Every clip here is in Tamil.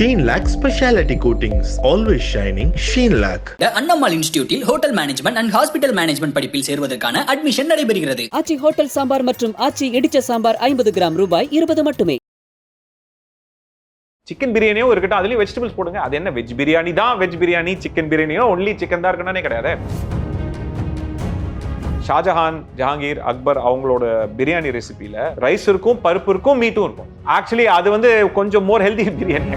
Sheen Lac Speciality Coatings. Always shining. Sheen Lac. The Annammal இன்ஸ்டிடியூட்டில் hotel management and hospital management படிப்பில் சேர்வதற்கான அட்மிஷன் நடைபெறுகிறது ஆச்சி ஹோட்டல் சாம்பார் மற்றும் ஆச்சி இடிச்ச சாம்பார் ஐம்பது கிராம் ரூபாய் இருபது மட்டுமே சிக்கன் பிரியாணியும் இருக்கட்டும் அதுலயும் வெஜிடபிள்ஸ் போடுங்க அது என்ன வெஜ் பிரியாணி தான் வெஜ் பிரியாணி சிக்கன் பிரியாணியோ ஒன்லி சிக்கன் தான் இருக்கணும்னே கிடையாது ஷாஜஹான் ஜஹாங்கீர் அக்பர் அவங்களோட பிரியாணி ரெசிபியில ரைஸ் இருக்கும் பருப்பு இருக்கும் மீட்டும் இருக்கும் ஆக்சுவலி அது வந்து கொஞ்சம் மோர் ஹெல்தி பிரியாணி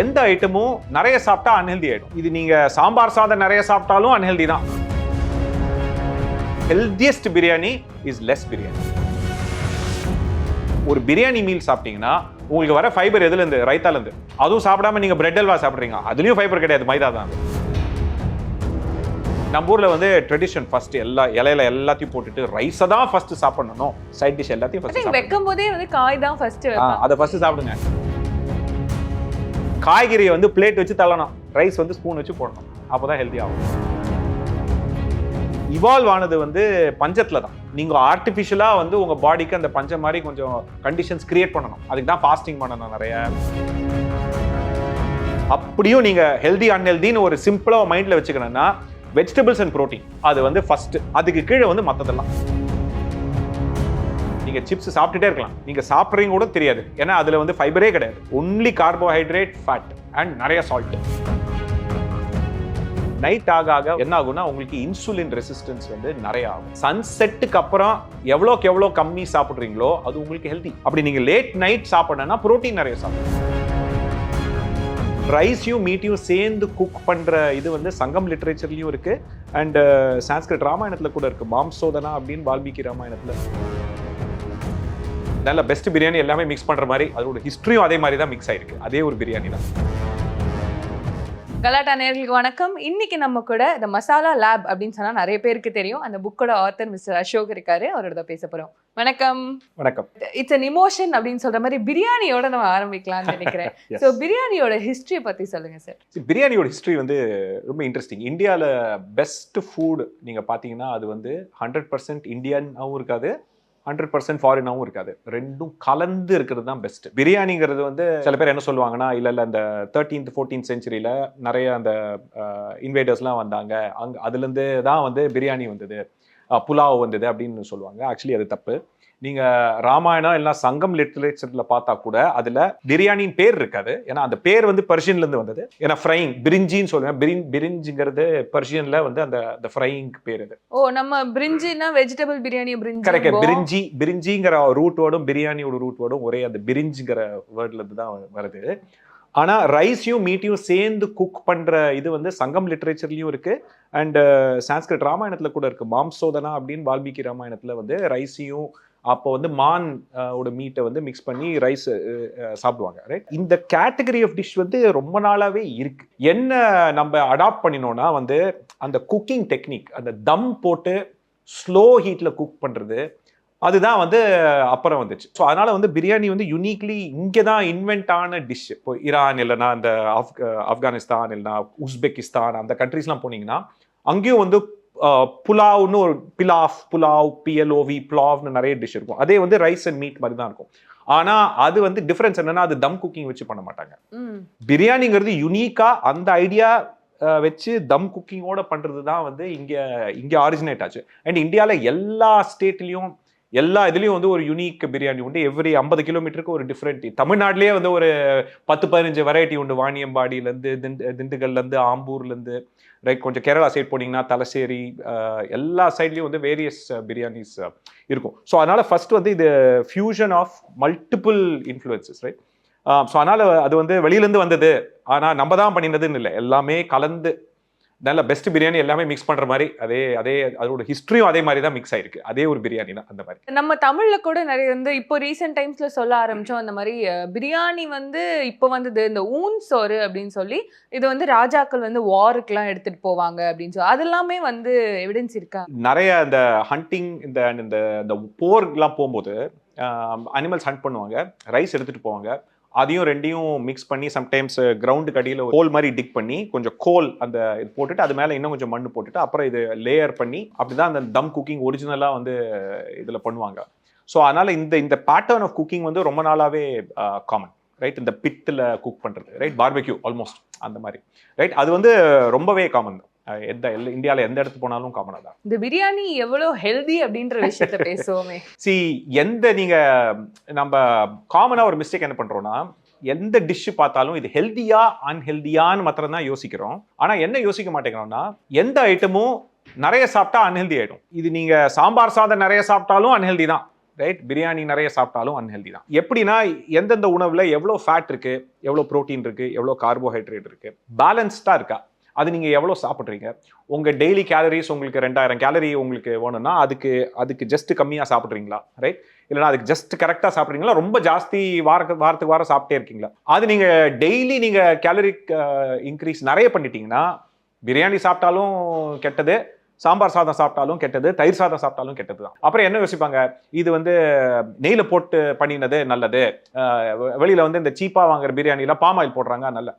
எந்த ஐட்டமும் நிறைய சாப்பிட்டா அன்ஹெல்தி ஆயிடும். இது நீங்க சாம்பார் சாதம் நிறைய சாப்பிட்டாலும் அன்ஹெல்தி தான். Healthiest biryani is less biryani. ஒரு பிரியாணி மீல் சாப்பிட்டீங்கன்னா உங்களுக்கு வர ஃபைபர் எதுல இருந்து? ரைத்தால இருந்து. அதுவும் சாப்பிடாம நீங்க பிரெட் அல்வா சாப்பிடுறீங்க. அதுலயும் ஃபைபர் கிடையாது மைதா தான். நம்ம ஊர்ல வந்து ட்ரெடிஷன் ஃபர்ஸ்ட் எல்லா இலையில எல்லாத்தையும் போட்டுட்டு ரைஸை தான் ஃபர்ஸ்ட் சாப்பிடணும். சைட் டிஷ் எல்லாத்தையும் ஃபர்ஸ்ட் வைக்கும் போதே வந்து காய் தான் ஃபர்ஸ்ட் அதை ஃபர்ஸ்ட் சாப்பிடுங்க. காய்கறியை வந்து பிளேட் வச்சு தள்ளணும். ரைஸ் வந்து ஸ்பூன் வச்சு போடணும். அப்போ தான் ஹெல்த்தி ஆகும். இவால்வ் ஆனது வந்து பஞ்சத்தில் தான். நீங்கள் ஆர்டிஃபிஷியலாக வந்து உங்கள் பாடிக்கு அந்த பஞ்சம் மாதிரி கொஞ்சம் கண்டிஷன்ஸ் கிரியேட் பண்ணணும். அதுக்கு தான் ஃபாஸ்டிங் பண்ணணும் நிறைய. அப்படியும் நீங்கள் ஹெல்தி அன்ஹெல்தின்னு ஒரு சிம்பிளாக மைண்டில் வச்சுக்கணும்னா வெஜிடபிள்ஸ் அண்ட் புரோட்டீன் அது வந்து ஃபஸ்ட்டு அதுக்கு கீழே வந்து மற்றதெல்லாம் நீங்க சிப்ஸ் சாப்பிட்டுட்டே இருக்கலாம். நீங்கள் சாப்பிட்றீங்க கூட தெரியாது. ஏன்னா அதில் வந்து ஃபைபரே கிடையாது. ஒன்லி கார்போஹைட்ரேட் ஃபேட் அண்ட் நிறைய சால்ட் நைட் ஆக ஆக என்ன ஆகும்னா உங்களுக்கு இன்சுலின் ரெசிஸ்டன்ஸ் வந்து நிறைய ஆகும். சன்செட்டுக்கு அப்புறம் எவ்வளோக்கு எவ்வளோ கம்மி சாப்பிட்றீங்களோ அது உங்களுக்கு ஹெல்த்தி அப்படி நீங்கள் லேட் நைட் சாப்பிடணும்னா ப்ரோட்டீன் நிறைய சாப்பிடணும். ரைஸையும் மீட்டையும் சேர்ந்து குக் பண்ற இது வந்து சங்கம் லிட்ரேச்சர்லையும் இருக்கு. அண்ட் சான்ஸ்கிரிட் uh, ராமாயணத்தில் கூட இருக்கு. மாம்சோதனா அப்படின்னு வால்மீகி ராமாயணத்தில். நல்ல பெஸ்ட் பிரியாணி எல்லாமே மிக்ஸ் பண்ற மாதிரி அதோட ஹிஸ்டரியும் அதே மாதிரி தான் மிக்ஸ் ஆயிருக்கு. அதே ஒரு பிரியாணி தான். கலாட்டா நேர்களுக்கு வணக்கம். இன்னைக்கு நம்ம கூட இந்த மசாலா லேப் அப்படின்னு சொன்னா நிறைய பேருக்கு தெரியும். அந்த புக்கோட ஆத்தர் மிஸ்டர் அசோக் இருக்காரு. அவரோட பேச போறோம். வணக்கம். வணக்கம். இட்ஸ் அன் இமோஷன் அப்படின்னு சொல்ற மாதிரி பிரியாணியோட நம்ம ஆரம்பிக்கலாம்னு நினைக்கிறேன். ஸோ பிரியாணியோட ஹிஸ்டரி பத்தி சொல்லுங்க சார் பிரியாணியோட ஹிஸ்டரி வந்து ரொம்ப இன்ட்ரெஸ்டிங் இந்தியாவில் பெஸ்ட் ஃபுட் நீங்கள் பார்த்தீங்கன்னா அது வந்து ஹண்ட்ரட் பர்சன்ட் இந்தியனாகவும் இருக்காது. ஹண்ட்ரட் பர்சன்ட் ஃபாரினாகவும் இருக்காது. ரெண்டும் கலந்து இருக்கிறது தான் பெஸ்ட் பிரியாணிங்கிறது வந்து சில பேர் என்ன சொல்லுவாங்கன்னா இல்லை இல்லை அந்த தேர்ட்டீன்த் ஃபோர்டீன்த் செஞ்சுரியில் நிறைய அந்த இன்வைடர்ஸ்லாம் வந்தாங்க. அங்கே அதுலேருந்து தான் வந்து பிரியாணி வந்தது. புலாவ் வந்தது அப்படின்னு சொல்லுவாங்க. ஆக்சுவலி அது தப்பு. நீங்க ராமாயணம் எல்லாம் சங்கம் லிட்டரேச்சர்ல பார்த்தா கூட அதுல பிரியாணியின் பேர் இருக்காது. ஏன்னா அந்த பேர் வந்து பர்ஷியன்ல இருந்து வந்தது. ஏன்னா ஃப்ரைங் பிரிஞ்சின்னு சொல்லுவேன் பிரின் பிரிஞ்சுங்கிறது பர்ஷியன்ல வந்து அந்த அந்த ஃப்ரைங் பேர் இது. ஓ நம்ம பிரிஞ்சினா வெஜிடபிள் பிரியாணி கரெக்ட் பிரிஞ்சி பிரிஞ்சி பிரிஞ்சிங்கிற ரூட் வேர்டும் பிரியாணியோட ரூட் வேர்டும் ஒரே அந்த பிரிஞ்சுங்கிற வேர்ட்ல இருந்து தான் வருது. ஆனால் ரைஸையும் மீட்டையும் சேர்ந்து குக் பண்ணுற இது வந்து சங்கம் லிட்ரேச்சர்லையும் இருக்குது அண்டு uh, சான்ஸ்கிரிட் ராமாயணத்தில் கூட இருக்குது மாம்சோதனா அப்படின்னு வால்மீகி ராமாயணத்தில் வந்து ரைஸையும் அப்போ வந்து மான் ஓட மீட்டை வந்து மிக்ஸ் பண்ணி ரைஸ் சாப்பிடுவாங்க ரைட் இந்த கேட்டகரி ஆஃப் டிஷ் வந்து ரொம்ப நாளாகவே இருக்கு. என்ன நம்ம அடாப்ட் பண்ணினோம்னா வந்து அந்த குக்கிங் டெக்னிக் அந்த தம் போட்டு ஸ்லோ ஹீட்டில் குக் பண்ணுறது அதுதான் வந்து அப்புறம் வந்துச்சு. ஸோ அதனால வந்து பிரியாணி வந்து யுனிக்லி இங்கே தான் இன்வென்ட் ஆன டிஷ் இப்போ ஈரான் இல்லைன்னா அந்த ஆப்க ஆப்கானிஸ்தான் இல்லைன்னா உஸ்பெகிஸ்தான் அந்த கண்ட்ரீஸ்லாம் போனீங்கன்னா அங்கேயும் வந்து புலாவ்னு ஒரு பிலாஃப் புலாவ் பிஎல்ஓவி புலாவ்னு நிறைய டிஷ் இருக்கும். அதே வந்து ரைஸ் அண்ட் மீட் மாதிரி தான் இருக்கும். ஆனா அது வந்து டிஃபரன்ஸ் என்னன்னா அது தம் குக்கிங் வச்சு பண்ண மாட்டாங்க. பிரியாணிங்கிறது யுனிக்கா அந்த ஐடியா வச்சு தம் குக்கிங்கோட பண்றது தான் வந்து இங்க இங்க ஆரிஜினேட் ஆச்சு. அண்ட் இந்தியால எல்லா ஸ்டேட்லயும் எல்லா இதுலேயும் வந்து ஒரு யூனிக் பிரியாணி உண்டு. எவ்ரி ஐம்பது கிலோமீட்டருக்கு ஒரு டிஃப்ரெண்ட் தமிழ்நாட்டிலேயே வந்து ஒரு பத்து பதினஞ்சு வெரைட்டி உண்டு. வாணியம்பாடியிலேருந்து திண்டு திண்டுக்கல்லேருந்து ஆம்பூர்லேருந்து ஆம்பூர்ல ரைட் கொஞ்சம் கேரளா சைட் போனீங்கன்னா தலசேரி எல்லா சைட்லேயும் வந்து வேரியஸ் பிரியாணிஸ் இருக்கும். ஸோ அதனால் ஃபர்ஸ்ட் வந்து இது fusion of multiple influences right so அதனால் அது வந்து வெளியிலேருந்து வந்தது. ஆனால் நம்ம தான் பண்ணினதுன்னு இல்லை. எல்லாமே கலந்து நல்ல பெஸ்ட் பிரியாணி எல்லாமே மிக்ஸ் பண்ற மாதிரி அதே அதே அதோட ஹிஸ்டரியும் அதே மாதிரி தான் மிக்ஸ் ஆயிருக்கு. அதே ஒரு பிரியாணி தான் அந்த மாதிரி. நம்ம தமிழ்ல கூட நிறைய வந்து இப்போ ரீசெண்ட் டைம்ஸ்ல சொல்ல ஆரம்பிச்சோம் அந்த மாதிரி பிரியாணி வந்து இப்போ வந்தது இந்த ஊன் சோறு அப்படின்னு சொல்லி இது வந்து ராஜாக்கள் வந்து வாருக்குலாம் எடுத்துட்டு போவாங்க அப்படின்னு சொல்லி அது எல்லாமே வந்து எவிடன்ஸ் இருக்கா? நிறைய இந்த ஹண்டிங் இந்த இந்த இந்த போர்லாம் போகும்போது அனிமல்ஸ் ஹண்ட் பண்ணுவாங்க ரைஸ் எடுத்துட்டு போவாங்க. அதையும் ரெண்டையும் மிக்ஸ் பண்ணி சம்டைம்ஸ் கிரவுண்டுக்கு அடியில் கோல் மாதிரி டிக் பண்ணி கொஞ்சம் கோல் அந்த இது போட்டுட்டு அது மேலே இன்னும் கொஞ்சம் மண் போட்டுட்டு அப்புறம் இது லேயர் பண்ணி அப்படிதான் அந்த தம் குக்கிங் ஒரிஜினலாக வந்து இதில் பண்ணுவாங்க. ஸோ அதனால் இந்த இந்த பேட்டர்ன் ஆஃப் குக்கிங் வந்து ரொம்ப நாளாகவே காமன் ரைட் இந்த பித்தில் குக் பண்ணுறது ரைட் பார்பெக்யூ ஆல்மோஸ்ட் அந்த மாதிரி. ரைட் அது வந்து ரொம்பவே காமன் எந்த இந்தியாவில் எந்த இடத்துக்கு போனாலும் காமனாக தான் இந்த பிரியாணி எவ்வளவு ஹெல்தி அப்படின்ற விஷயத்த பேசுவோமே. சி எந்த நீங்கள் நம்ம காமனாக ஒரு மிஸ்டேக் என்ன பண்ணுறோன்னா எந்த டிஷ் பார்த்தாலும் இது ஹெல்தியா அன்ஹெல்தியான்னு மாத்திரம் தான் யோசிக்கிறோம். ஆனால் என்ன யோசிக்க மாட்டேங்கிறோம்னா எந்த ஐட்டமும் நிறைய சாப்பிட்டா அன்ஹெல்தி ஆயிடும். இது நீங்கள் சாம்பார் சாதம் நிறைய சாப்பிட்டாலும் அன்ஹெல்தி தான் ரைட் பிரியாணி நிறைய சாப்பிட்டாலும் அன்ஹெல்தி தான். எப்படின்னா எந்தெந்த உணவில் எவ்வளோ ஃபேட் இருக்கு எவ்வளோ ப்ரோட்டீன் இருக்கு எவ்வளோ கார்போஹைட்ரேட் இருக்கு பேலன்ஸ்டாக இருக்கா? அது நீங்கள் எவ்வளோ சாப்பிட்றீங்க? உங்கள் டெய்லி கேலரிஸ் உங்களுக்கு ரெண்டாயிரம் கேலரி உங்களுக்கு வேணும்னா அதுக்கு அதுக்கு ஜஸ்ட் கம்மியாக சாப்பிட்றீங்களா? ரைட் இல்லைனா அதுக்கு ஜஸ்ட் கரெக்டாக சாப்பிட்றீங்களா? ரொம்ப ஜாஸ்தி வாரக்கு வாரத்துக்கு வாரம் சாப்பிட்டே இருக்கீங்களா? அது நீங்கள் டெய்லி நீங்கள் கேலரி இன்க்ரீஸ் நிறைய பண்ணிட்டீங்கன்னா பிரியாணி சாப்பிட்டாலும் கெட்டது சாம்பார் சாதம் சாப்பிட்டாலும் கெட்டது தயிர் சாதம் சாப்பிட்டாலும் கெட்டது தான். அப்புறம் என்ன யோசிப்பாங்க? இது வந்து நெய்யில் போட்டு பண்ணினது நல்லது. வெளியில் வந்து இந்த சீப்பாக வாங்குற பிரியாணியில் பாம் ஆயில் போடுறாங்க நல்ல.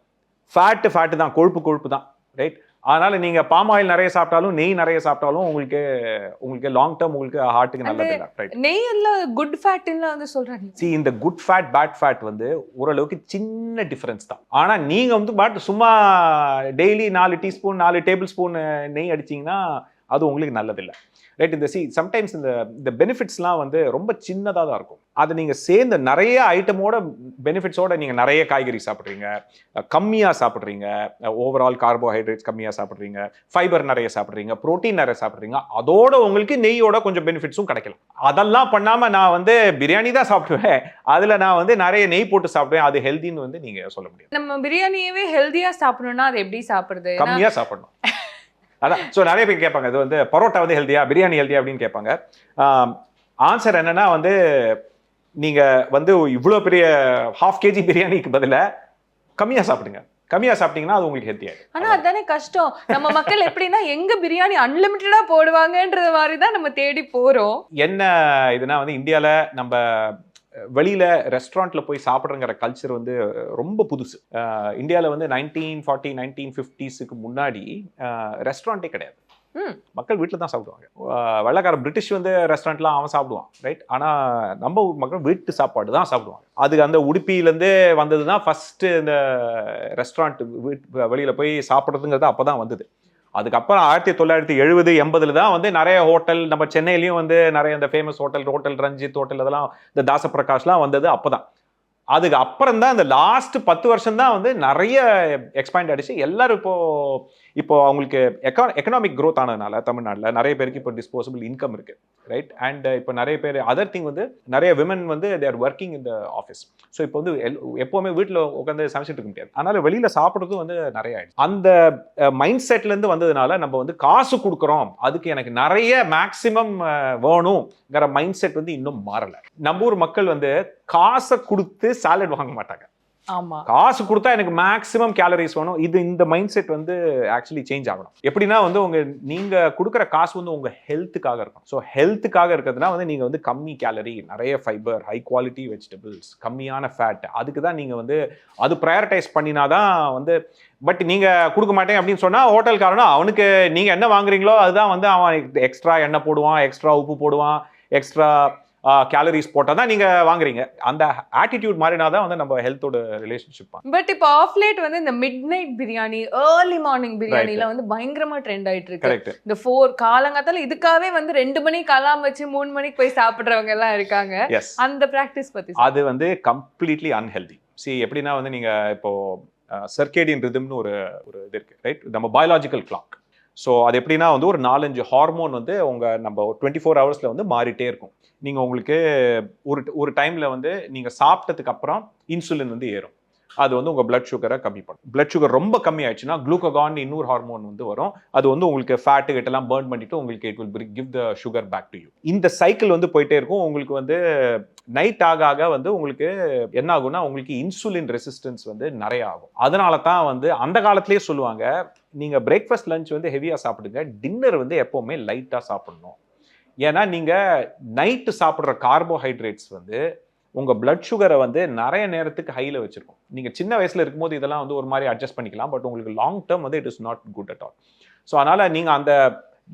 ஃபேட்டு ஃபேட்டு தான் கொழுப்பு கொழுப்பு தான். ரைட் அதனால நீங்க பாம் ஆயில் நிறைய சாப்பிட்டாலும் நெய் நிறைய சாப்பிட்டாலும் உங்களுக்கு உங்களுக்கு லாங் டேர்ம் உங்களுக்கு ஹார்ட்டுக்கு நல்லது இல்லை. ரைட் நெய் எல்லாம் குட் ஃபேட்ல வந்து சொல்றாங்க. சி இந்த குட் ஃபேட் பேட் ஃபேட் வந்து ஓரளவுக்கு சின்ன டிஃபரன்ஸ் தான். ஆனா நீங்க வந்து பட் சும்மா டெய்லி நாலு டீஸ்பூன் நாலு டேபிள் ஸ்பூன் நெய் அடிச்சீங்கன்னா அது உங்களுக்கு நல்லதில்லை ரைட் இந்த சி சம்டைம்ஸ் இந்த இந்த பெனிஃபிட்ஸ்லாம் வந்து ரொம்ப சின்னதாக தான் இருக்கும். அதை நீங்கள் சேர்ந்து நிறைய ஐட்டமோட பெனிஃபிட்ஸோட நீங்கள் நிறைய காய்கறி சாப்பிட்றீங்க. கம்மியாக சாப்பிட்றீங்க. ஓவரால் கார்போஹைட்ரேட்ஸ் கம்மியாக சாப்பிட்றீங்க. ஃபைபர் நிறைய சாப்பிட்றீங்க. புரோட்டீன் நிறைய சாப்பிட்றீங்க. அதோட உங்களுக்கு நெய்யோட கொஞ்சம் பெனிஃபிட்ஸும் கிடைக்கலாம். அதெல்லாம் பண்ணாமல் நான் வந்து பிரியாணி தான் சாப்பிடுவேன். அதில் நான் வந்து நிறைய நெய் போட்டு சாப்பிடுவேன். அது ஹெல்தின்னு வந்து நீங்கள் சொல்ல முடியாது. நம்ம பிரியாணியவே ஹெல்தியா சாப்பிடணும்னா அது எப்படி சாப்பிடுறது? கம்மியாக சாப்பிடணும். அதான் ஸோ நிறைய பேர் கேட்பாங்க இது வந்து பரோட்டா வந்து ஹெல்தியா பிரியாணி ஹெல்தியா அப்படின்னு கேட்பாங்க. ஆன்சர் என்னன்னா வந்து நீங்க வந்து இவ்வளோ பெரிய ஹாஃப் கேஜி பிரியாணிக்கு பதிலா கம்மியா சாப்பிடுங்க. கம்மியா சாப்பிட்டீங்கன்னா அது உங்களுக்கு ஹெல்த்தியா ஆனா அதானே கஷ்டம். நம்ம மக்கள் எப்படின்னா எங்க பிரியாணி அன்லிமிட்டடா போடுவாங்கன்றது மாதிரி தான் நம்ம தேடி போறோம். என்ன இதுனா வந்து இந்தியாவில் நம்ம வெளியில ரெஸ்டாரண்ட்ல போய் சாப்பிட்றங்கிற கல்ச்சர் வந்து ரொம்ப புதுசு. இந்தியாவில் வந்து நைன்டீன் ஃபார்ட்டி நைன்டீன் ஃபிஃப்டிஸுக்கு முன்னாடி ரெஸ்டாரண்ட்டே கிடையாது. மக்கள் வீட்டில் தான் சாப்பிடுவாங்க. வெள்ளைக்கார பிரிட்டிஷ் வந்து ரெஸ்டாரண்ட்லாம் அவன் சாப்பிடுவான் ரைட் ஆனால் நம்ம ஊர் மக்கள் வீட்டு சாப்பாடு தான் சாப்பிடுவாங்க. அது அந்த உடுப்பியிலேருந்தே வந்தது தான் ஃபஸ்ட்டு இந்த ரெஸ்டாரண்ட் வீட் வெளியில் போய் சாப்பிட்றதுங்கிறது அப்போ தான் வந்தது. அதுக்கப்புறம் ஆயிரத்தி தொள்ளாயிரத்தி எழுபது எண்பதுல தான் வந்து நிறைய ஹோட்டல் நம்ம சென்னையிலையும் வந்து நிறைய இந்த famous hotel hotel Ranjith hotel அதெல்லாம் இந்த தாசப்பிரகாஷ்லாம் வந்தது அப்பதான். அதுக்கு அப்புறம் தான் இந்த லாஸ்ட் பத்து வருஷம் தான் வந்து நிறைய எக்ஸ்பேண்ட் ஆகிடுச்சு எல்லாரும் இப்போ இப்போ அவங்களுக்கு எக்கா எக்கனாமிக் க்ரோத் ஆனதுனால தமிழ்நாட்டில் நிறைய பேருக்கு இப்போ டிஸ்போசபிள் இன்கம் இருக்கு ரைட் அண்ட் இப்போ நிறைய பேர் அதர் திங் வந்து நிறைய விமன் வந்து தேர் ஒர்க்கிங் இந்த ஆஃபீஸ் ஸோ இப்போ வந்து எல்- எப்போவுமே வீட்டில் உட்காந்து சமைச்சிட்டு இருக்க முடியாது. அதனால வெளியில் சாப்பிட்றதும் வந்து நிறைய ஆயிடுச்சு. அந்த மைண்ட் செட்லேருந்து வந்ததுனால நம்ம வந்து காசு கொடுக்குறோம். அதுக்கு எனக்கு நிறைய மேக்சிமம் வேணுங்கிற மைண்ட் செட் வந்து இன்னும் மாறலை. நம்ம ஊர் மக்கள் வந்து காசை கொடுத்து சாலட் வாங்க மாட்டாங்க. காசு கொடுத்தா எனக்கு மேக்ஸிமம் கேலரிஸ் வேணும். இது இந்த மைண்ட் செட் வந்து ஆக்சுவலி சேஞ்ச் ஆகணும். எப்படின்னா வந்து உங்க நீங்க கொடுக்குற காசு வந்து உங்க ஹெல்த்துக்காக இருக்கும் ஸோ ஹெல்த்துக்காக இருக்கிறதுனா வந்து நீங்க வந்து கம்மி கேலரி நிறைய ஃபைபர் ஹை குவாலிட்டி வெஜிடபிள்ஸ் கம்மியான ஃபேட் அதுக்கு தான் நீங்க வந்து அது ப்ரையாரிட்டைஸ் பண்ணினாதான் வந்து பட் நீங்க கொடுக்க மாட்டேன் அப்படின்னு சொன்னா ஹோட்டல்காரனும் அவனுக்கு நீங்க என்ன வாங்குறீங்களோ அதுதான் வந்து அவன் எக்ஸ்ட்ரா எண்ணெய் போடுவான் எக்ஸ்ட்ரா உப்பு போடுவான் எக்ஸ்ட்ரா கேலரிஸ் போட்டால் தான் நீங்க வாங்குறீங்க. அந்த ஆட்டிடியூட் மாறினா தான் வந்து நம்ம ஹெல்த்தோட ரிலேஷன்ஷிப் பட் இப்போ ஆஃப் லேட் வந்து இந்த midnight biryani early morning பிரியாணில வந்து பயங்கரமா ட்ரெண்ட் ஆயிட்டு இருக்கு கரெக்ட் இந்த ஃபோர் காலங்காத்தால இதுக்காகவே வந்து ரெண்டு மணிக்கு அலாம் வச்சு மூணு மணிக்கு போய் சாப்பிடுறவங்க எல்லாம் இருக்காங்க. அந்த பிராக்டிஸ் பத்தி அது வந்து கம்ப்ளீட்லி அன்ஹெல்தி சி எப்படின்னா வந்து நீங்க இப்போ சர்க்கேடியன் ரிதம்னு ஒரு ஒரு இது இருக்கு ரைட் நம்ம பயாலாஜிக்கல் கிளாக் ஸோ அது எப்படின்னா வந்து ஒரு நாலஞ்சு ஹார்மோன் வந்து உங்கள் நம்ம டுவெண்ட்டி ஃபோர் ஹவர்ஸில் வந்து மாறிட்டே இருக்கும். நீங்கள் உங்களுக்கு ஒரு ஒரு டைமில் வந்து நீங்கள் சாப்பிட்டதுக்கு அப்புறம் இன்சுலின் வந்து ஏறும். அது வந்து உங்கள் பிளட் சுகரை கம்மி பண்ணும். பிளட் சுகர் ரொம்ப கம்மி ஆயிடுச்சுன்னா குளூககான் இன்னொரு ஹார்மோன் வந்து வரும். அது வந்து உங்களுக்கு ஃபேட்டு கிட்டலாம் பேர்ன் பண்ணிட்டு உங்களுக்கு it will give the sugar back to you இந்த சைக்கிள் வந்து போயிட்டே இருக்கும். உங்களுக்கு வந்து நைட் ஆக ஆக வந்து உங்களுக்கு என்ன ஆகும்னா உங்களுக்கு இன்சுலின் ரெசிஸ்டன்ஸ் வந்து நிறைய ஆகும். அதனால தான் வந்து அந்த காலத்திலேயே சொல்லுவாங்க நீங்கள் பிரேக்ஃபாஸ்ட் லஞ்ச் வந்து ஹெவியாக சாப்பிடுங்க. டின்னர் வந்து எப்போவுமே லைட்டாக சாப்பிடணும். ஏன்னா நீங்கள் நைட்டு சாப்பிட்ற கார்போஹைட்ரேட்ஸ் வந்து உங்கள் பிளட் சுகரை வந்து நிறைய நேரத்துக்கு ஹையில் வச்சுருக்கும். நீங்கள் சின்ன வயசில் இருக்கும்போது இதெல்லாம் வந்து ஒரு மாதிரி அட்ஜஸ்ட் பண்ணிக்கலாம் பட் உங்களுக்கு லாங் டேர்ம் வந்து it is not good at all so அதனால் நீங்கள் அந்த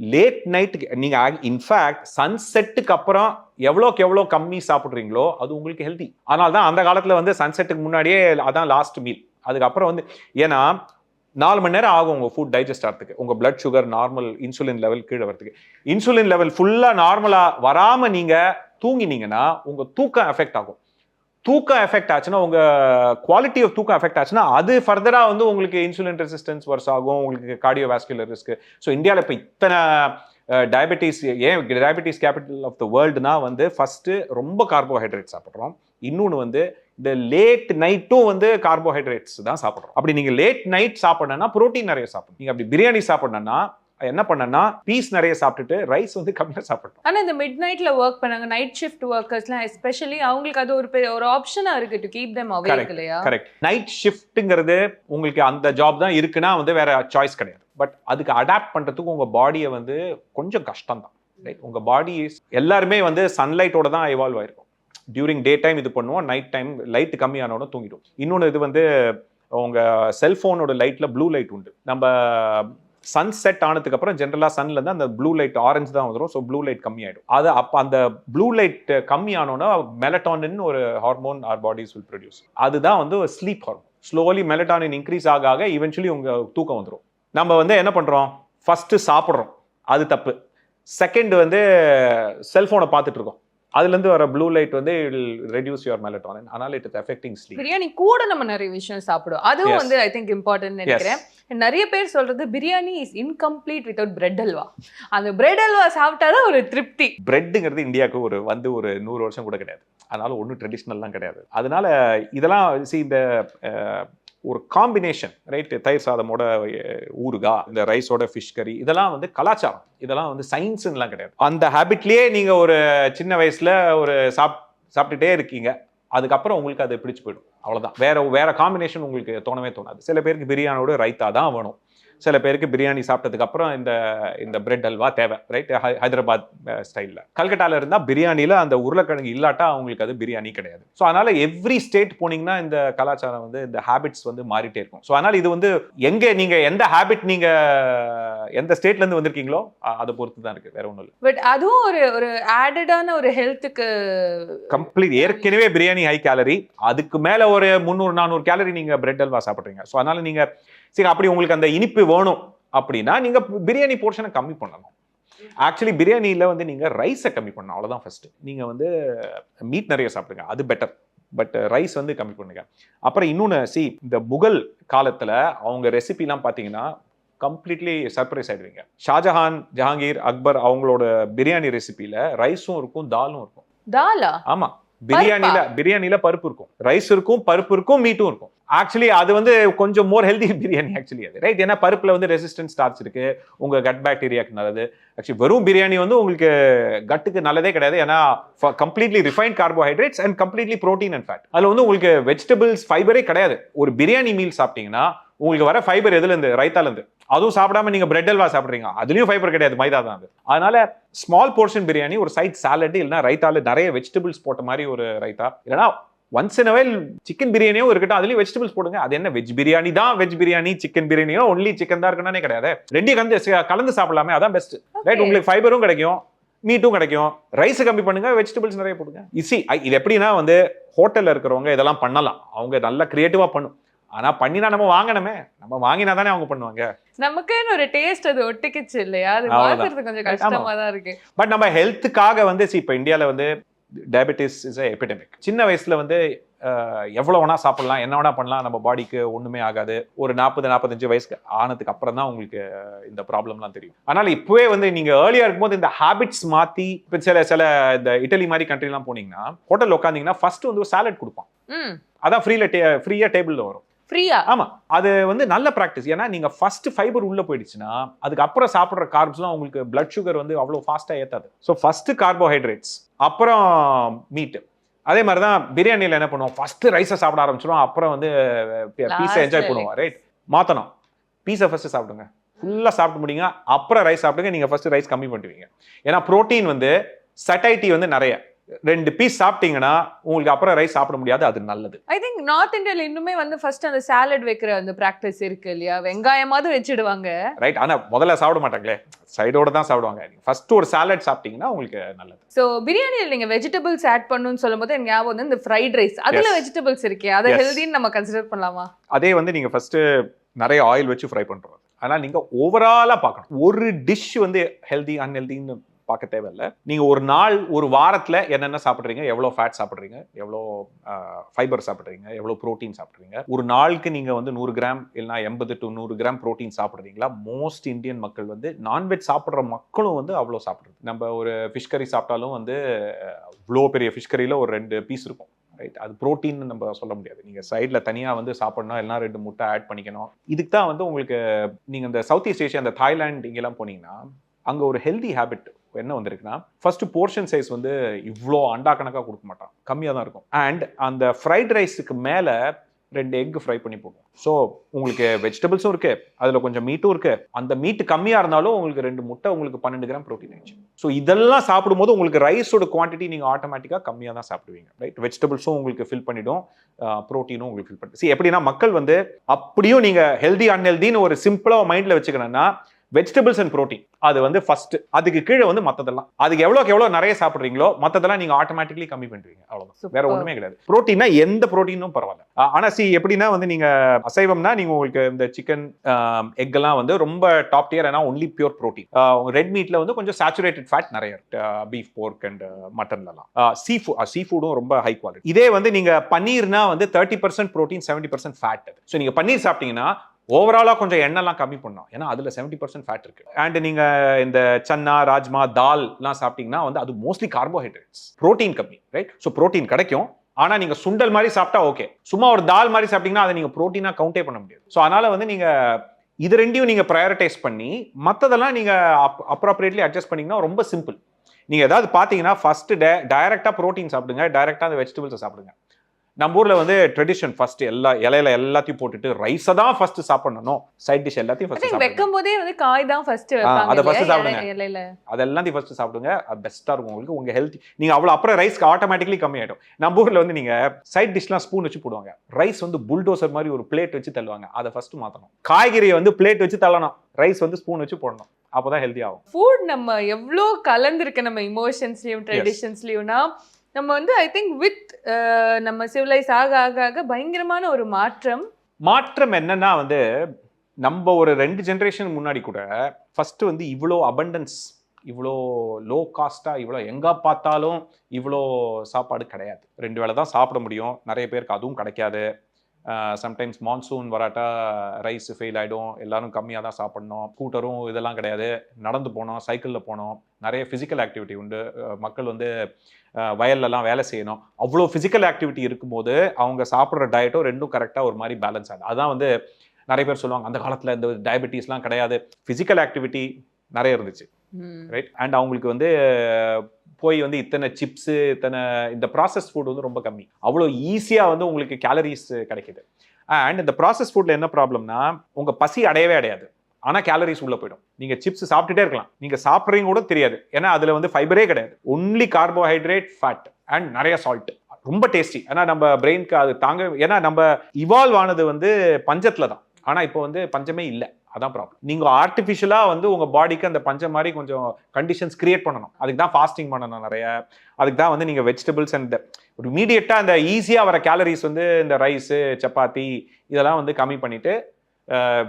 லேட் நைட்டுக்கு நீங்கள் இன்ஃபேக்ட் சன்செட்டுக்கு அப்புறம் எவ்வளோக்கு எவ்வளோ கம்மி சாப்பிட்றீங்களோ அது உங்களுக்கு ஹெல்தி அதனால தான் அந்த காலத்தில் வந்து சன்செட்டுக்கு முன்னாடியே அதான் லாஸ்ட் மீல் அதுக்கப்புறம் வந்து ஏன்னா நாலு மணி நேரம் ஆகும் உங்கள் ஃபுட் டைஜஸ்ட் ஆகிறதுக்கு உங்கள் blood sugar normal insulin level கீழே வரதுக்கு இன்சுலின் லெவல் ஃபுல்லாக நார்மலாக வராமல் நீங்கள் தூங்கினீங்கன்னா உங்க தூக்கம் எஃபெக்ட் ஆகும். தூக்கம் எஃபெக்ட் ஆச்சுன்னா உங்க குவாலிட்டி ஆஃப் தூக்கம் எஃபெக்ட் ஆச்சுன்னா அது ஃபர்தராக வந்து உங்களுக்கு இன்சுலின் ரெசிஸ்டன்ஸ் வர்ஸ் ஆகும் உங்களுக்கு கார்டியோ வேஸ்குலர் ரிஸ்க் ஸோ இந்தியாவில் இப்போ இத்தனை டயபெட்டிஸ் ஏன் டயபெட்டிஸ் கேபிட்டல் ஆஃப் த வேர்ல்டுனா வந்து ஃபர்ஸ்ட் ரொம்ப கார்போஹைட்ரேட் சாப்பிட்றோம். இன்னொன்று வந்து இந்த லேட் நைட்டும் வந்து கார்போஹைட்ரேட்ஸ் தான் சாப்பிட்றோம். அப்படி நீங்கள் லேட் நைட் சாப்பிடணும்னா ப்ரோட்டீன் நிறைய சாப்பிடணும். நீங்கள் அப்படி பிரியாணி சாப்பிடணும்னா என்ன பண்ணனா பீஸ் நிறைய சாப்பிட்டுட்டு ரைஸ் வந்து கம்மியா சாப்பிடணும் ஆனா இந்த மிட் நைட்ல ஒர்க் பண்ணாங்க நைட் ஷிஃப்ட் ஒர்க்கர்ஸ்லாம் எஸ்பெஷலி அவங்களுக்கு அது ஒரு ஒரு ஆப்ஷனா இருக்கு டு கீப் தெம் அவேக். இல்லையா? கரெக்ட் நைட் ஷிஃப்ட்டுங்கிறது உங்களுக்கு அந்த ஜாப் தான் இருக்குன்னா வந்து வேற சாய்ஸ் கிடையாது. பட் அதுக்கு அடாப்ட் பண்றதுக்கு உங்க பாடியை வந்து கொஞ்சம் கஷ்டம் தான் ரைட் உங்க பாடி எல்லாருமே வந்து சன்லைட்டோட தான் இவால்வ் ஆயிருக்கும். டியூரிங் டே டைம் இது பண்ணுவோம் நைட் டைம் லைட் கம்மியானோட தூங்கிடும் இன்னொன்று இது வந்து உங்க செல்போனோட லைட்ல ப்ளூ லைட் உண்டு. நம்ம சன் செட் ஆனதுக்கு அப்புறம் ஜென்ரலா சன்ல இருந்து அந்த ப்ளூ லைட் ஆரஞ்சு தான் வந்துடும் ஸோ ப்ளூ லைட் கம்மியாயிடும். அது அப்போ அந்த ப்ளூ லைட் கம்மியானோன்னா மெலட்டானின் ஒரு hormone our body's will produce அதுதான் வந்து sleep hormone slowly melatonin increase ஆக ஆக இவென்ச்சுவலி உங்க தூக்கம் வந்துடும் நம்ம வந்து என்ன பண்றோம்? ஃபர்ஸ்ட் சாப்பிட்றோம். அது தப்பு. செகண்ட் வந்து செல்போனை பார்த்துட்டு இருக்கோம். அதுலேருந்து வர ப்ளூ லைட் வந்து ரெடியூஸ் யுவர் மெலட்டானின் அதனால it is affecting sleep biryani கூட நம்ம நிறைய விஷயம் சாப்பிடுவோம் அதுவும். வந்து ஐ திங்க் இம்பார்ட்டன்ட் நினைக்கிறேன். நிறைய பேர் சொல்றது biryani is incomplete without bread halwa அந்த பிரெட் அல்வா சாப்பிட்டாதான் ஒரு திருப்தி. பிரெட்டுங்கிறது இந்தியாவுக்கு ஒரு வந்து ஒரு நூறு வருஷம் கூட கிடையாது. அதனால ஒன்றும் ட்ரெடிஷ்னல்லாம் கிடையாது. அதனால இதெல்லாம் see இந்த ஒரு காம்பினேஷன் ரைட் தயிர் சாதமோட ஊருகா ஊறுகாய் இந்த ரைஸோட ஃபிஷ் கறி இதெல்லாம் வந்து கலாச்சாரம். இதெல்லாம் வந்து சயின்ஸ்லாம் கிடையாது. அந்த ஹேபிட்லேயே நீங்கள் ஒரு சின்ன வயசில் ஒரு சாப் சாப்பிட்டுட்டே இருக்கீங்க. அதுக்கப்புறம் உங்களுக்கு அது பிடிச்சு போயிடும். அவ்வளோதான் வேற வேற காம்பினேஷன் உங்களுக்கு தோணவே தோணாது. சில பேருக்கு பிரியாணியோட ரைத்தா தான் வேணும். சில பேருக்கு பிரியாணி சாப்பிட்டதுக்கு அப்புறம் இந்த இந்த பிரெட் அல்வா தேவை ரைட் ஹைதராபாத் ஸ்டைலில் கல்கட்டால இருந்தா பிரியாணியில அந்த உருளைக்கிழங்கு இல்லாட்டா அவங்களுக்கு அது பிரியாணி கிடையாது. ஸோ அதனால எவ்ரி ஸ்டேட் போனீங்கன்னா இந்த கலாச்சாரம் வந்து இந்த ஹேபிட்ஸ் வந்து மாறிட்டே இருக்கும். ஸோ அதனால இது வந்து எங்க நீங்க எந்த ஹேபிட் நீங்க எந்த ஸ்டேட்ல இருந்து வந்திருக்கீங்களோ அதை பொறுத்து தான் இருக்கு. வேற ஒன்றும் இல்லை. பட் அதுவும் ஒரு ஒரு ஆடடான ஒரு ஹெல்த்துக்கு கம்ப்ளீட் ஏற்கனவே பிரியாணி ஹை கேலரி அதுக்கு மேல ஒரு முந்நூறு நானூறு கேலரி நீங்க பிரெட் அல்வா சாப்பிட்றீங்க. ஸோ அதனால நீங்க சரி அப்படி உங்களுக்கு அந்த இனிப்பு வேணும் அப்படின்னா நீங்க பிரியாணி போர்ஷனை கம்மி பண்ணணும். ஆக்சுவலி பிரியாணியில் வந்து நீங்க ரைஸை கம்மி பண்ணணும். அவ்வளவுதான் ஃபர்ஸ்ட் நீங்க வந்து மீட் நிறைய சாப்பிடுங்க. அது பெட்டர் பட் ரைஸ் வந்து கம்மி பண்ணுங்க. அப்புறம் இன்னொன்று சி இந்த முகல் காலத்துல அவங்க ரெசிபிலாம் பார்த்தீங்கன்னா கம்ப்ளீட்லி சர்ப்ரைஸ் ஆயிடுவீங்க. ஷாஜஹான் ஜஹாங்கீர் அக்பர் அவங்களோட பிரியாணி ரெசிபியில ரைஸும் இருக்கும் தாலும் இருக்கும். தாலா? ஆமா. பிரியாணில பிரியாணில பருப்பு இருக்கும். ரைஸ் இருக்கும் பருப்பு இருக்கும் மீட்டும் இருக்கும். ஆக்சுவலி அது வந்து கொஞ்சம் மோர் ஹெல்தி பிரியாணி ஆக்சுவலி அது. ரைட் ஏன்னா பருப்பில் வந்து ரெசிஸ்டன்ஸ் ஸ்டார்ச் இருக்கு. உங்கள் கட் பாக்டீரியாக்கு நல்லது. ஆக்சுவலி வெறும் பிரியாணி வந்து உங்களுக்கு கட்டுக்கு நல்லதே கிடையாது. ஏன்னா completely refined carbohydrates and completely protein and fat அதில் வந்து உங்களுக்கு வெஜிடபிள்ஸ் ஃபைபரே கிடையாது. ஒரு பிரியாணி மீல் சாப்பிட்டீங்கன்னா உங்களுக்கு வர ஃபைபர் எதுலேருந்து ரைத்தாலேருந்து அதுவும் சாப்பிடாம நீங்க பிரெட் அல்வா சாப்பிட்றீங்க. அதுலயும் ஃபைபர் கிடையாது. மைதா தான் அது. அதனால ஸ்மால் போர்ஷன் பிரியாணி ஒரு சைட் சாலட் இல்லைன்னா ரைத்தால நிறைய வெஜிடபிள்ஸ் போட்ட மாதிரி ஒரு ரைத்தா. இல்லைன்னா ஒன்ஸ் இன் அவைல் சிக்கன் பிரியாணியும் இருக்கட்டும் அதுலயும் வெஜிடபிள்ஸ் போடுங்க. அது என்ன வெஜ் பிரியாணி தான் வெஜ் பிரியாணி சிக்கன் பிரியாணியோ ஒன்லி சிக்கன் தான் இருக்கணும்னே கிடையாது ரெண்டையும் கலந்து கலந்து சாப்பிடலாமே அதான் பெஸ்ட் ரைட் உங்களுக்கு ஃபைபரும் கிடைக்கும் மீட்டும் கிடைக்கும். ரைஸ் கம்மி பண்ணுங்க வெஜிடபிள்ஸ் நிறைய போடுங்க. இசி இது எப்படின்னா வந்து ஹோட்டல்ல இருக்கிறவங்க இதெல்லாம் பண்ணலாம். அவங்க நல்லா கிரியேட்டிவா பண்ணும். ஆனா பண்ணினா நம்ம வாங்கணுமே. நம்ம வாங்கினா தானே அவங்க பண்ணுவாங்க. நமக்குன்னு ஒரு டேஸ்ட் அது ஒட்டிக்கிச்சு இல்லையா? அது. மாத்துறது கொஞ்சம் கஷ்டமா தான் இருக்கு. பட் நம்ம ஹெல்த்துக்காக வந்து இப்ப இந்தியால வந்து டயபெட்டிஸ் இஸ் எபிடமிக் சின்ன வயசுல வந்து அஹ், எவ்வளவு வேணா சாப்பிடலாம் என்ன வேணா பண்ணலாம் நம்ம பாடிக்கு ஒண்ணுமே ஆகாது. ஒரு நாற்பது நாற்பத்தஞ்சு வயசுக்கு ஆனதுக்கு அப்புறம் தான் உங்களுக்கு இந்த ப்ராப்ளம்லாம் தெரியும். அதனால இப்பவே வந்து நீங்க ஏர்லியா இருக்கும்போது இந்த ஹேபிட்ஸ் மாத்தி இப்ப சில சில இந்த இட்டலி மாதிரி கண்ட்ரிலாம் போனீங்கன்னா ஹோட்டல் உட்காந்தீங்கன்னா ஃபர்ஸ்ட் வந்து சாலட் கொடுப்பான். அதான் ஃப்ரீல ஃப்ரீயா டேபிள்ல வரும். ஃப்ரீயா ஆமா. அது வந்து நல்ல ப்ராக்டிஸ் ஏன்னா நீங்க ஃபர்ஸ்ட் ஃபைபர் உள்ள போயிடுச்சுன்னா அதுக்கு அப்புறம் சாப்பிடுற கார்ப்ஸ்லாம் உங்களுக்கு பிளட் சுகர் வந்து அவ்வளவு ஃபாஸ்டா ஏத்தாது. ஸோ ஃபர்ஸ்ட் கார்போஹைட்ரேட்ஸ் அப்புறம் மீட் அதே மாதிரி தான் பிரியாணியில் என்ன பண்ணுவோம்? ஃபர்ஸ்ட் ரைஸை சாப்பிட ஆரம்பிச்சிடும் அப்புறம் வந்து பீஸை என்ஜாய் பண்ணுவோம். ரைட் மாத்தணும். பீஸை ஃபர்ஸ்ட் சாப்பிடுங்க. ஃபுல்லா சாப்பிட்டு முடியுங்க அப்புறம் ரைஸ் சாப்பிடுங்க. நீங்க ஃபர்ஸ்ட் ரைஸ் கம்மி பண்ணுவீங்க ஏன்னா புரோட்டீன் வந்து சட்டைட்டி வந்து நிறைய. ரெண்டு பீஸ் சாப்பிட்டீங்கன்னா உங்களுக்கு அப்புறம் ரைஸ் சாப்பிட முடியாது அது நல்லது. ஐ திங்க் நார்த் இந்தியால இன்னுமே வந்து ஃபர்ஸ்ட் அந்த சாலட் வைக்கிற அந்த பிராக்டிஸ் இருக்கு இல்லையா? வெங்காயமாவது வச்சிடுவாங்க. ரைட் ஆனா முதல்ல சாப்பிட மாட்டாங்களே. சைடோட தான் சாப்பிடுவாங்க. ஃபர்ஸ்ட் ஒரு சாலட் சாப்பிட்டீங்கன்னா உங்களுக்கு நல்லது. சோ பிரியாணியில் நீங்க வெஜிடபிள்ஸ் ஆட் பண்ணணும்னு சொல்லும்போது எனக்கு ஞாபகம் வந்து இந்த ஃப்ரைட் ரைஸ் அதுல. வெஜிடபிள்ஸ் இருக்கே. அதை. ஹெல்தின்னு நம்ம கன்சிடர் பண்ணலாமா? அதே வந்து நீங்க ஃபர்ஸ்ட் நிறைய ஆயில் வச்சு ஃப்ரை பண்றோம். ஆனால் நீங்க ஓவராலா பார்க்கணும். ஒரு டிஷ் வந்து ஹெல்தி அன்ஹெல்தின்னு பார்க்க தேவையில்ல. நீங்கள் ஒரு நாள் ஒரு வாரத்தில் என்னென்ன சாப்பிட்றீங்க? எவ்வளோ ஃபேட் சாப்பிட்றீங்க? எவ்வளோ ஃபைபர் சாப்பிட்றீங்க? எவ்வளோ புரோட்டீன் சாப்பிட்றீங்க? ஒரு நாளுக்கு நீங்கள் வந்து நூறு கிராம் இல்லைனா எண்பது டு நூறு கிராம் புரோட்டீன் சாப்பிட்றீங்களா? மோஸ்ட் இந்தியன் மக்கள் வந்து நான்வெஜ் சாப்பிட்ற மக்களும் வந்து அவ்வளோ சாப்பிட்றது. நம்ம ஒரு ஃபிஷ் கறி சாப்பிட்டாலும் வந்து இவ்வளோ பெரிய ஃபிஷ் கறியில் ஒரு ரெண்டு பீஸ் இருக்கும். ரைட் அது ப்ரோட்டீன் நம்ம சொல்ல முடியாது. நீங்கள் சைடில் தனியாக வந்து சாப்பிடணும். எல்லாம் ரெண்டு முட்டை ஆட் பண்ணிக்கணும். இதுக்கு தான் வந்து உங்களுக்கு நீங்கள் இந்த சவுத் ஈஸ்ட் ஏஷியா அந்த தாய்லாந்து இங்கெல்லாம் போனீங்கன்னா அங்கே ஒரு ஹெல்தி ஹேபிட் என்ன வந்திருக்குன்னா ஃபர்ஸ்ட் போர்ஷன் சைஸ் வந்து இவ்வளோ அண்டா கணக்காக கொடுக்க மாட்டான். கம்மியாக தான் இருக்கும். அண்ட் அந்த ஃப்ரைட் ரைஸுக்கு மேலே ரெண்டு எக் ஃப்ரை பண்ணி போடுவோம். ஸோ உங்களுக்கு வெஜிடபிள்ஸும் இருக்கு அதில் கொஞ்சம் மீட்டும் இருக்கு. அந்த மீட் கம்மியாக இருந்தாலும் உங்களுக்கு ரெண்டு முட்டை உங்களுக்கு பன்னெண்டு கிராம் ப்ரோட்டீன் ஆயிடுச்சு. ஸோ இதெல்லாம் சாப்பிடும்போது உங்களுக்கு ரைஸோட குவான்டிட்டி நீங்கள் ஆட்டோமேட்டிக்காக கம்மியாக தான் சாப்பிடுவீங்க ரைட் வெஜிடபிள்ஸும் உங்களுக்கு ஃபில் பண்ணிடும் ப்ரோட்டீனும் உங்களுக்கு ஃபில் பண்ணி see எப்படின்னா மக்கள் வந்து அப்படியும் நீங்கள் ஹெல்தி அன்ஹெல்தின்னு ஒரு சிம்பிளாக மைண்டில் வச்சுக்கணும்னா வெஜிடபிள்ஸ் அண்ட் ப்ரோட்டீன் அது வந்து ஃபர்ஸ்ட் அதுக்கு கீழே வந்து மத்ததெல்லாம். அதுக்கு எவ்வளோக்கு எவ்வளோ நிறைய சாப்பிட்றீங்களோ மத்ததெல்லாம் நீங்க ஆட்டோமேட்டிக்கலி கம்மி பண்ணுவீங்க அவ்வளவுதான். Super. வேற ஒண்ணுமே கிடையாது. ப்ரோட்டீனா எந்த ப்ரோட்டீனும் பரவாயில்ல. ஆ- ஆனா சி எப்படின்னா வந்து நீங்க அசைவம்னா நீங்க உங்களுக்கு இந்த சிக்கன் எக் எல்லாம் வந்து ரொம்ப டாப் டியர் ஏன்னா ஒன்லி பியூர் ப்ரோட்டீன் ரெட் மீட்ல வந்து கொஞ்சம் சேச்சுரேட்டட் ஃபேட் நிறைய பீஃப் போர்க் அண்ட் மட்டன்லலாம் சீ ஃபுட் சீ ஃபுடும் ரொம்ப ஹை குவாலிட்டி இதே வந்து நீங்க பன்னீர்னா வந்து thirty percent protein seventy percent fat so நீங்க பன்னீர் சாப்பிட்டீங்கன்னா ஓவராலாக கொஞ்சம் எண்ணெய்லாம் கம்மி பண்ணோம். ஏன்னா அதில் செவன்டி பர்சன்ட் ஃபேட் இருக்குது அண்ட் நீங்கள் இந்த சன்னா ராஜ்மா தால்லாம் சாப்பிட்டீங்கன்னா வந்து அது மோஸ்ட்லி கார்போஹைட்ரேட்ஸ் ப்ரோட்டீன் கம்மி ரைட் ஸோ ப்ரோட்டீன் கிடைக்கும். ஆனால் நீங்கள் சுண்டல் மாதிரி சாப்பிட்டா ஓகே சும்மா ஒரு தால் மாதிரி சாப்பிட்டீங்கன்னா அதை நீங்கள் ப்ரோட்டீனாக கவுண்டே பண்ண முடியாது. ஸோ அதனால் வந்து நீங்கள் இது ரெண்டையும் நீங்கள் ப்ரையாரிட்டைஸ் பண்ணி மற்றதெல்லாம் நீங்கள் அப் அப்ராப்ரியேட்லி அட்ஜஸ்ட் பண்ணிங்கன்னா ரொம்ப சிம்பிள் நீங்கள் ஏதாவது பார்த்தீங்கன்னா ஃபஸ்ட்டு டே டைரெக்டாக ப்ரோட்டீன் சாப்பிடுங்க. டைரெக்டாக அந்த வெஜிடபிள்ஸை சாப்பிடுங்க. நம்ம ஊர்ல வந்து ட்ரெடிஷன் ஃபர்ஸ்ட் எல்லா இலையில எல்லாத்தையும் போட்டுட்டு ரைஸை தான் ஃபர்ஸ்ட் சாப்பிடணும். சைட் டிஷ் எல்லாத்தையும் ஃபர்ஸ்ட் வைக்கும் போதே வந்து காய் தான் ஃபர்ஸ்ட் அதை இல்லையா? சாப்பிடுங்க. இலையில. அதெல்லாத்தையும் ஃபர்ஸ்ட் சாப்பிடுங்க. அது பெஸ்ட்டாக இருக்கும் உங்களுக்கு. உங்க ஹெல்த் நீங்க அவ்வளோ அப்புறம் ரைஸ்க்கு ஆட்டோமேட்டிக்கலி கம்மியாயிடும் நம்ம ஊர்ல வந்து நீங்க சைட் டிஷ்லாம் ஸ்பூன் வச்சு போடுவாங்க. ரைஸ் வந்து புல்டோசர் மாதிரி ஒரு பிளேட் வச்சு தள்ளுவாங்க. அதை ஃபர்ஸ்ட் மாத்தணும். காய்கறியை வந்து பிளேட் வச்சு தள்ளணும். ரைஸ் வந்து ஸ்பூன் வச்சு போடணும். அப்பதான் ஹெல்தி ஆகும். ஃபுட் நம்ம எவ்வளோ கலந்துருக்கு நம்ம இமோஷன்ஸ்லயும் ட்ரெடிஷன்ஸ்லயும்னா நம்ம வந்து ஐ திங்க் வித் நம்ம சிவிலைஸ் ஆக ஆக ஆக பயங்கரமான ஒரு மாற்றம். மாற்றம் என்னன்னா வந்து நம்ம ஒரு ரெண்டு ஜென்ரேஷன் முன்னாடி கூட ஃபஸ்ட்டு வந்து இவ்வளோ அபண்டன்ஸ் இவ்வளோ லோ காஸ்ட்டாக இவ்வளோ எங்கே பார்த்தாலும் இவ்வளோ சாப்பாடு கிடையாது. ரெண்டு வேளை தான் சாப்பிட முடியும். நிறைய பேருக்கு அதுவும் கிடைக்காது. சம்டைம்ஸ் மான்சூன் வராட்டா ரைஸ் ஃபெயில் ஆகிடும் எல்லாரும் கம்மியாக தான் சாப்பிடணும். ஸ்கூட்டரும் இதெல்லாம் கிடையாது. நடந்து போனோம் சைக்கிளில் போனோம். நிறைய ஃபிசிக்கல் ஆக்டிவிட்டி உண்டு. மக்கள் வந்து வயல்லலாம் வேலை செய்யணும். அவ்வளோ ஃபிசிக்கல் ஆக்டிவிட்டி இருக்கும்போது அவங்க சாப்பிட்ற டயட்டும் ரெண்டும் கரெக்டாக ஒரு மாதிரி பேலன்ஸ் ஆகுது அதான் வந்து நிறைய பேர் சொல்லுவாங்க அந்த காலத்தில் இந்த டயபெட்டிஸ்லாம் கிடையாது. ஃபிசிக்கல் ஆக்டிவிட்டி நிறைய இருந்துச்சு. ரைட் அண்ட் அவங்களுக்கு வந்து போய் வந்து இத்தனை சிப்ஸு இத்தனை இந்த ப்ராசஸ் ஃபுட் வந்து ரொம்ப கம்மி. அவ்வளோ ஈஸியாக வந்து உங்களுக்கு கேலரிஸ் கிடைக்குது. அண்ட் இந்த ப்ராசஸ் ஃபுட்டில் என்ன ப்ராப்ளம்னா உங்கள் பசி அடையவே அடையாது. ஆனால் கேலரிஸ் உள்ளே போயிடும். நீங்கள் சிப்ஸ் சாப்பிட்டுட்டே இருக்கலாம். நீங்கள் சாப்பிட்றீங்க கூட தெரியாது. ஏன்னா அதில் வந்து ஃபைபரே கிடையாது. ஒன்லி கார்போஹைட்ரேட் ஃபேட் அண்ட் நிறைய சால்ட் ரொம்ப டேஸ்டி ஏன்னா நம்ம பிரெயின்க்கு அது தாங்க ஏன்னா நம்ம இவால்வ் ஆனது வந்து பஞ்சத்தில் தான். ஆனால் இப்போ வந்து பஞ்சமே இல்லை. அதான் ப்ராப்ளம் நீங்கள் ஆர்டிஃபிஷியலாக வந்து உங்கள் பாடிக்கு அந்த பஞ்சம் மாதிரி கொஞ்சம் கண்டிஷன்ஸ் கிரியேட் பண்ணணும். அதுக்கு தான் ஃபாஸ்டிங் பண்ணணும் நிறைய. அதுக்கு தான் வந்து நீங்கள் வெஜிடபிள்ஸ் அண்ட் ஒரு மீடியட்டாக அந்த ஈஸியாக வர கேலரிஸ் வந்து இந்த ரைஸு சப்பாத்தி இதெல்லாம் வந்து கம்மி பண்ணிவிட்டு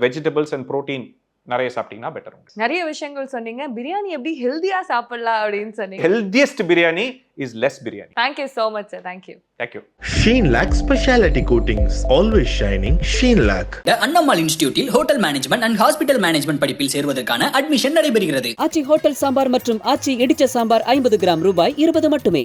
வெஜிடபிள்ஸ் அண்ட் ப்ரோட்டீன் நிறைய சாப்பிட்டீங்கன்னா பெட்டர் நிறைய விஷயங்கள் சொன்னீங்க. பிரியாணி எப்படி ஹெல்தியா சாப்பிடலாம் அப்படின்னு சொன்னீங்க. Healthiest biryani is less biryani. Thank you so much sir thank you thank you Sheen Lac Speciality Coatings. Always shining. Sheen Lac. The Annammal இன்ஸ்டிடியூட்டில் hotel management and hospital management படிப்பில் சேர்வதற்கான அட்மிஷன் நடைபெறுகிறது. ஆச்சி ஹோட்டல் சாம்பார் மற்றும் ஆச்சி இடிச்ச சாம்பார் ஐம்பது கிராம் ரூபாய் இருபது மட்டுமே.